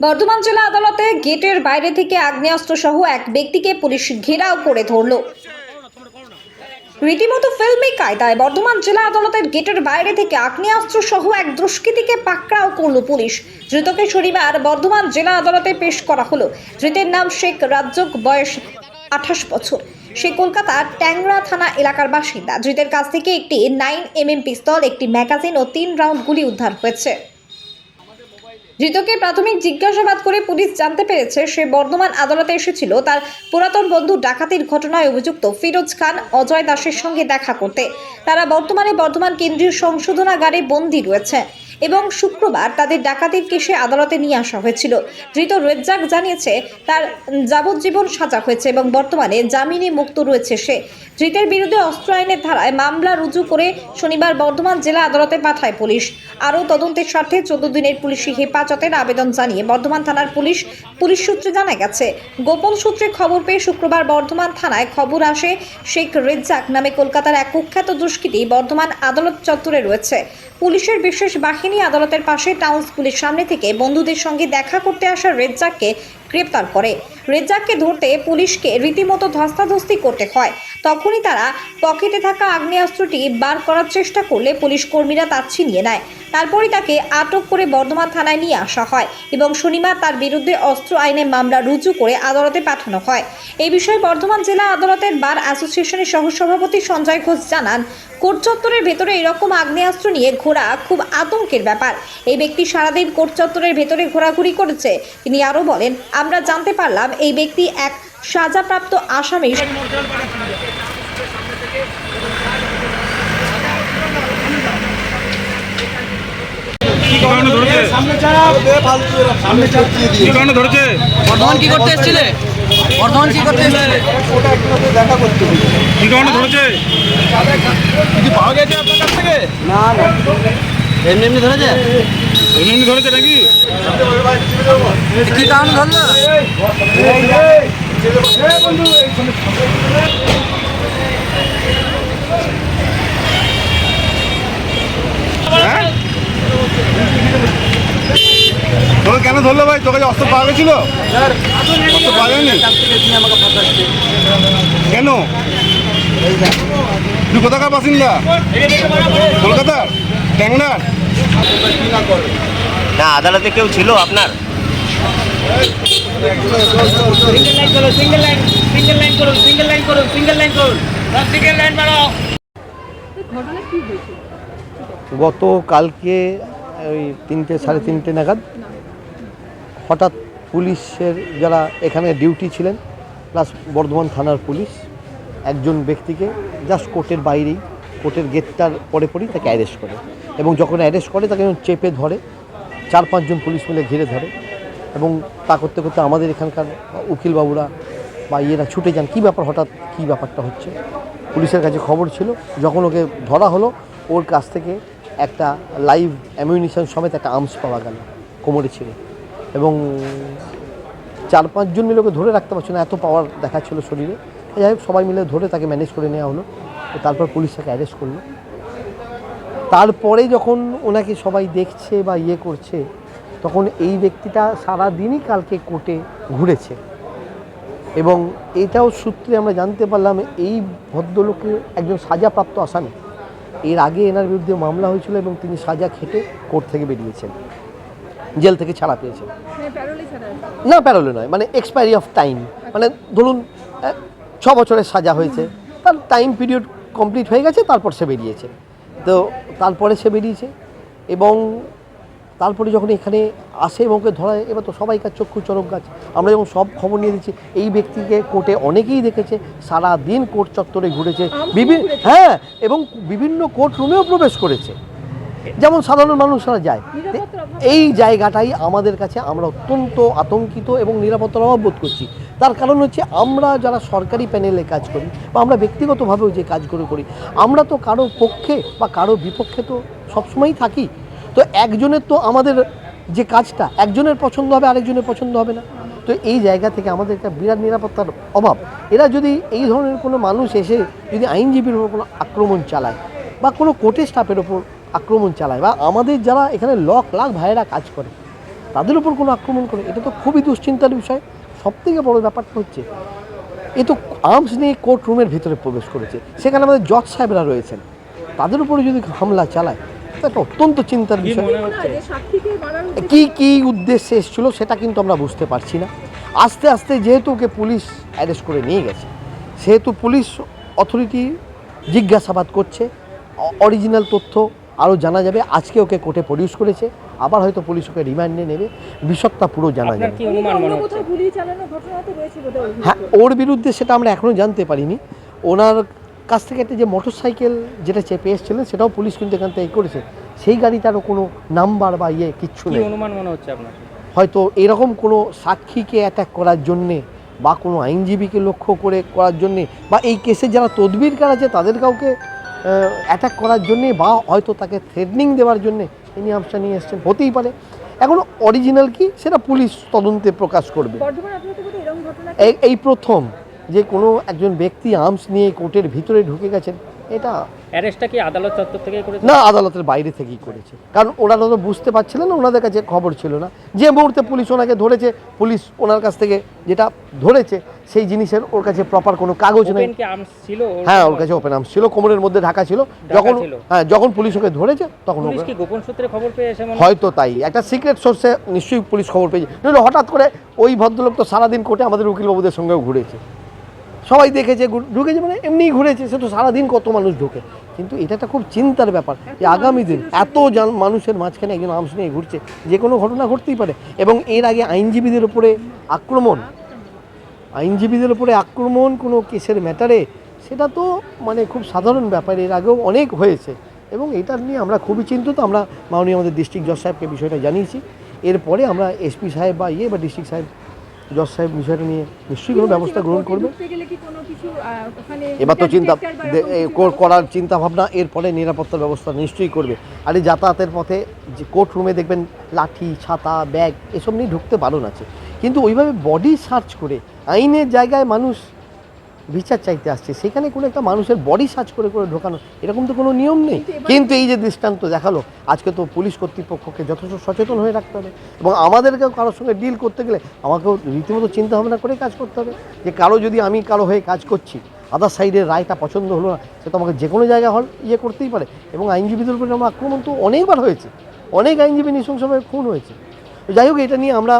বর্ধমান জেলা আদালতে গেটের বাইরে থেকে আগ্নেয়াস্ত্র সহ এক ব্যক্তিকে পুলিশ ঘেরাও করে ধরল। রীতিমতো ফিল্মি কায়দায় বর্ধমান জেলা আদালতের গেটের বাইরে থেকে আগ্নেয়াস্ত্র সহ এক দুষ্কৃতীকে পাকড়াও করল পুলিশ। ধৃতকে শনিবার বর্ধমান জেলা আদালতে পেশ করা হলো। ধৃতের নাম শেখ রাজ্যক বয়স আঠাশ বছর। সে কলকাতার ট্যাংরা থানা এলাকার বাসিন্দা। ধৃতের কাছ থেকে একটি নাইন এম পিস্তল, একটি ম্যাগাজিন ও তিন রাউন্ড গুলি উদ্ধার হয়েছে। ধৃতকে প্রাথমিক জিজ্ঞাসাবাদ করে পুলিশ জানতে পেরেছে, সে বর্ধমান আদালতে এসেছিল। তার পুরাতন বন্ধু ডাকাতির ঘটনায় অভিযুক্ত ফিরোজ খান অজয় দাসের সঙ্গে দেখা করতে। তারা বর্তমানে বর্ধমান কেন্দ্রীয় সংশোধনাগারে বন্দী রয়েছে। এবং শুক্রবার তাদের ডাকাতির কেসে আদালতে নিয়ে আসা হয়েছিল। ধৃত রেজ্জাক জানিয়েছে, তার যাবজ্জীবন সাজা হয়েছে এবং বর্তমানে জামিনে মুক্ত রয়েছে সে। ধৃতের বিরুদ্ধে অস্ত্র আইনের ধারায় মামলা রুজু করে শনিবার বর্ধমান জেলা আদালতে পাঠায় পুলিশ। আরও তদন্তের স্বার্থে চোদ্দ দিনের পুলিশি হেফাজতের আবেদন জানিয়ে বর্ধমান থানার পুলিশ পুলিশ সূত্রে জানা গেছে, গোপন সূত্রে খবর পেয়ে শুক্রবার বর্ধমান থানায় খবর আসে, শেখ রেজ্জাক নামে কলকাতার এক কুখ্যাত দুষ্কৃতী বর্ধমান আদালত চত্বরে রয়েছে। পুলিশের বিশেষ বাহিনী আদালতের পাশে টাউন স্কুলের সামনে থেকে বন্ধুদের সঙ্গে দেখা করতে আসা রেজ্জাককে গ্রেপ্তার করে। রেজ্জাককে ধরতে পুলিশকে রীতিমতো ধস্তাধস্তি করতে হয়। তখনই তারা পকেটে থাকা আগ্নেয়াস্ত্রটি বার করার চেষ্টা করলে পুলিশ কর্মীরা তার ছিনিয়ে নেয়। তারপরই তাকে আটক করে বর্ধমান থানায় নিয়ে আসা হয় এবং শনিবার তার বিরুদ্ধে অস্ত্র আইনে মামলা রুজু করে আদালতে পাঠানো হয়। এই বিষয়ে বর্ধমান জেলা আদালতের বার অ্যাসোসিয়েশনের সহসভাপতি সঞ্জয় ঘোষ জানান, কোর্ট চত্বরের ভেতরে এরকম আগ্নেয়াস্ত্র নিয়ে ঘোরা খুব আতঙ্কের ব্যাপার। এই ব্যক্তি সারাদিন কোর্ট চত্বরের ভেতরে ঘোরাঘুরি করেছে। তিনি আরও বলেন আমরা জানতে পারলাম এই ব্যক্তি এক সাজাপ্রাপ্ত আসামি। কি বর্ধমান কি করতে এসেছিলে? বর্ধমান করতে কি কারণে ধরেছে কিছু পাওয়া গেছে আপনার কাছ থেকে? না না। এমনি এমনি ধরেছে? এমনি ধরেছে নাকি? কি কারণ ধরলো? হ্যাঁ? তোকে কেন ধরলো ভাই? তোকে অস্ত্র পাওয়া গেছিল? অস্ত্র পাওয়া যায়নি? কেন? তুই কোথাকার বাসিন্দা? কলকাতার? ট্যাংরার না, আদালতে কেউ ছিল আপনার? গত কালকে ওই তিনটে, সাড়ে তিনটে নাগাদ হঠাৎ পুলিশের যারা এখানে ডিউটি ছিলেন, প্লাস বর্ধমান থানার পুলিশ, একজন ব্যক্তিকে জাস্ট কোর্টের বাইরেই কোর্টের গেটটার পরে পরেই তাকে অ্যারেস্ট করে। এবং যখন অ্যারেস্ট করে, তাকে চেপে ধরে। চার পাঁচজন পুলিশ মিলে ঘিরে ধরে। এবং তা করতে করতে আমাদের এখানকার উকিলবাবুরা বা ইয়েরা ছুটে যান, কী ব্যাপার হঠাৎ, কী ব্যাপারটা হচ্ছে? পুলিশের কাছে খবর ছিল, যখন ওকে ধরা হলো, ওর কাছ থেকে একটা লাইভ অ্যামিউনিশন সমেত একটা আর্মস পাওয়া গেল, কোমরে ছিল এবং চার পাঁচজন মিলে ওকে ধরে রাখতে পারছে না, এত পাওয়ার দেখাচ্ছিল শরীরে। যাই হোক, সবাই মিলে ধরে তাকে ম্যানেজ করে নেওয়া হলো। তারপর পুলিশ তাকে অ্যারেস্ট করল। তারপরে যখন ওনাকে সবাই দেখছে বা ইয়ে করছে তখন এই ব্যক্তিটা সারা দিনই কালকে কোর্টে ঘুরেছে। এবং এটাও সূত্রে আমরা জানতে পারলাম এই ভদ্রলোকের একজন সাজাপ্রাপ্ত আসামি। এর আগে এনার বিরুদ্ধে মামলা হয়েছিল এবং তিনি সাজা খেটে কোর্ট থেকে বেরিয়েছেন। জেল থেকে ছাড়া পেয়েছেন। না প্যারোলে নয় মানে এক্সপায়ারি অফ টাইম মানে ধরুন ছ বছরের সাজা হয়েছে। তার টাইম পিরিয়ড কমপ্লিট হয়ে গেছে তারপর সে বেরিয়েছে। তো তারপরে সে বেরিয়েছে এবং তারপরে যখন এখানে আসে এবং ওকে ধরায় এবার তো সবাইকার চক্ষু চরক গাছ আমরা যখন সব খবর নিয়ে দিচ্ছি এই ব্যক্তিকে কোর্টে অনেকেই দেখেছে সারা দিন কোর্ট চত্বরে ঘুরেছে বিভিন্ন হ্যাঁ এবং বিভিন্ন কোর্ট রুমেও প্রবেশ করেছে। যেমন সাধারণ মানুষরা যায়। এই জায়গাটাই আমাদের কাছে আমরা অত্যন্ত আতঙ্কিত এবং নিরাপত্তার অভাব বোধ করছি। তার কারণ হচ্ছে আমরা যারা সরকারি প্যানেলে কাজ করি বা আমরা ব্যক্তিগতভাবেও যে কাজগুলো করি, আমরা তো কারও পক্ষে বা কারও বিপক্ষে তো সবসময়ই থাকি। তো একজনের তো আমাদের যে কাজটা, একজনের পছন্দ হবে, আরেকজনের পছন্দ হবে না। তো এই জায়গা থেকে আমাদের একটা বিরাট নিরাপত্তার অভাব। এরা যদি এই ধরনের কোনো মানুষ এসে যদি আইনজীবীর উপর কোনো আক্রমণ চালায় বা কোনো কোর্টের স্টাফের ওপর আক্রমণ চালায় বা আমাদের যারা এখানে লক লাখ ভাইয়েরা কাজ করে, তাদের উপর কোনো আক্রমণ করে, এটা তো খুবই দুশ্চিন্তার বিষয়। সব থেকে বড় ব্যাপারটা হচ্ছে এ তো আর্মস নিয়ে কোর্ট রুমের ভিতরে প্রবেশ করেছে। সেখানে আমাদের জজ সাহেবরা রয়েছেন। তাদের উপরে যদি হামলা চালায় তো একটা অত্যন্ত চিন্তার বিষয়। কি কি উদ্দেশ্যে এসেছিল সেটা কিন্তু আমরা বুঝতে পারছি না। আস্তে আস্তে যেহেতু ওকে পুলিশ অ্যারেস্ট করে নিয়ে গেছে সেহেতু পুলিশ অথরিটি জিজ্ঞাসাবাদ করছে অরিজিনাল তথ্য আরও জানা যাবে আজকে ওকে কোর্টে প্রডিউস করেছে আবার হয়তো পুলিশ ওকে রিমান্ডে নেবে বিশদটা পুরো জানা আপনার যাবে। কি অনুমান মনে হচ্ছে? গুলি চালানো ঘটনা তো রয়েছে বোধহয় হ্যাঁ ওর বিরুদ্ধে সেটা আমরা এখনও জানতে পারিনি। ওনার কাছ থেকে একটা যে মোটর সাইকেল যেটা চেপে এসেছিলেন সেটাও পুলিশ কিন্তু এখান থেকে করেছে। সেই গাড়িটারও কোনো নাম্বার বা ইয়ে কিচ্ছু নেই। অনুমান মনে হচ্ছে আপনার? হয়তো এরকম কোনো সাক্ষীকে অ্যাটাক করার জন্যে বা কোনো আইনজীবীকে লক্ষ্য করে করার জন্যে বা এই কেসে যারা তদবিরকার আছে তাদের কাউকে অ্যাটাক করার জন্যে বা হয়তো তাকে থ্রেডনিং দেওয়ার জন্যে তিনি আমসা নিয়ে এসছেন হতেই পারে। এখন অরিজিনাল কি? সেটা পুলিশ তদন্তে প্রকাশ করবে। এই প্রথম যে কোনো একজন ব্যক্তি আর্মস নিয়ে কোর্টের ভিতরে ঢুকে গেছেন এটা অ্যারেস্টটা কি আদালত চত্বর থেকে করেছে? না আদালতের বাইরে থেকেই করেছে। কারণ ওনারা তো বুঝতে পারছিলেন না ওনাদের কাছে খবর ছিল না। যে মুহূর্তে পুলিশ ওনাকে ধরেছে পুলিশ ওনার কাছ থেকে যেটা ধরেছে সেই জিনিসের ওর কাছে প্রপার কোনো কাগজ নেই। ছিল হ্যাঁ ওর কাছে? ওপেন আর্মস ছিল কোমরের মধ্যে ঢাকা ছিল। যখন হ্যাঁ যখন পুলিশ ওকে ধরেছে তখন পুলিশ কি গোপন সূত্রে খবর পেয়ে এসে মনে হয়তো তাই। একটা সিক্রেট সোর্সে নিশ্চয়ই পুলিশ খবর পেয়েছে। নইলে হঠাৎ করে ওই ভদ্রলোক তো সারাদিন কোর্টে আমাদের উকিলবাবুদের সঙ্গেও ঘুরেছে। সবাই দেখেছে ঢুকেছে মানে এমনিই ঘুরেছে, সে তো সারাদিন কত মানুষ ঢোকে। কিন্তু এটা একটা খুব চিন্তার ব্যাপার যে আগামী দিন এত মানুষের মাঝখানে একজন আর্মস নিয়ে ঘুরছে, যে কোনো ঘটনা ঘটতেই পারে। এবং এর আগে আইনজীবীদের উপরে আক্রমণ, আইনজীবীদের উপরে আক্রমণ কোনো কেসের ম্যাটারে, সেটা তো মানে খুব সাধারণ ব্যাপার, এর আগেও অনেক হয়েছে। এবং এটা নিয়ে আমরা খুবই চিন্তিত, আমরা মাননীয় আমাদের ডিস্ট্রিক্ট জজ সাহেবকে বিষয়টা জানিয়েছি। এরপরে আমরা এসপি সাহেব বা ইয়ে বা ডিস্ট্রিক্ট সাহেব জজ সাহেব বিষয়টা নিয়ে নিশ্চয়ই কোনো ব্যবস্থা গ্রহণ করবে? এবার তো চিন্তা করার চিন্তা ভাবনা এরপরে নিরাপত্তার ব্যবস্থা নিশ্চয়ই করবে। আর এই যাতায়াতের পথে যে কোর্ট রুমে দেখবেন লাঠি ছাতা ব্যাগ এসব নিয়ে ঢুকতে বারণ আছে। কিন্তু ওইভাবে বডি সার্চ করে আইনের জায়গায় মানুষ বিচার চাইতে আসছে সেখানে কোনো একটা মানুষের বডি সার্চ করে করে ঢোকানো এরকম তো কোনো নিয়ম নেই। কিন্তু এই যে দৃষ্টান্ত দেখাল আজকে তো পুলিশ কর্তৃপক্ষকে যথেষ্ট সচেতন হয়ে রাখতে হবে এবং আমাদেরকেও কারোর সঙ্গে ডিল করতে গেলে আমাকেও রীতিমতো চিন্তা ভাবনা করে কাজ করতে হবে যে কারও যদি আমি কারও হয়ে কাজ করছি আদার সাইডের রায়টা পছন্দ হলো না সে তো আমাকে যে কোনো জায়গা হল ইয়ে করতেই পারে এবং আইনজীবীদের উপরে আমার আক্রমণ তো অনেকবার হয়েছে অনেক আইনজীবী নৃশংসভাবে খুন হয়েছে। যাই হোক এটা নিয়ে আমরা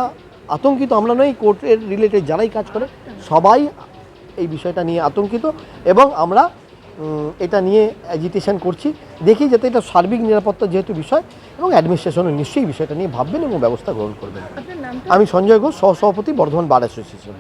আতঙ্কিত আমরা নয় কোর্টের রিলেটেড যারাই কাজ করে সবাই এই বিষয়টা নিয়ে আতঙ্কিত এবং আমরা এটা নিয়ে অ্যাজিটেশন করছি দেখি যাতে এটা সার্বিক নিরাপত্তা যেহেতু বিষয় এবং অ্যাডমিনিস্ট্রেশনও নিশ্চয়ই বিষয়টা নিয়ে ভাববেন এবং ব্যবস্থা গ্রহণ করবেন। আমি সঞ্জয় ঘোষ সহসভাপতি বর্ধমান বার অ্যাসোসিয়েশন।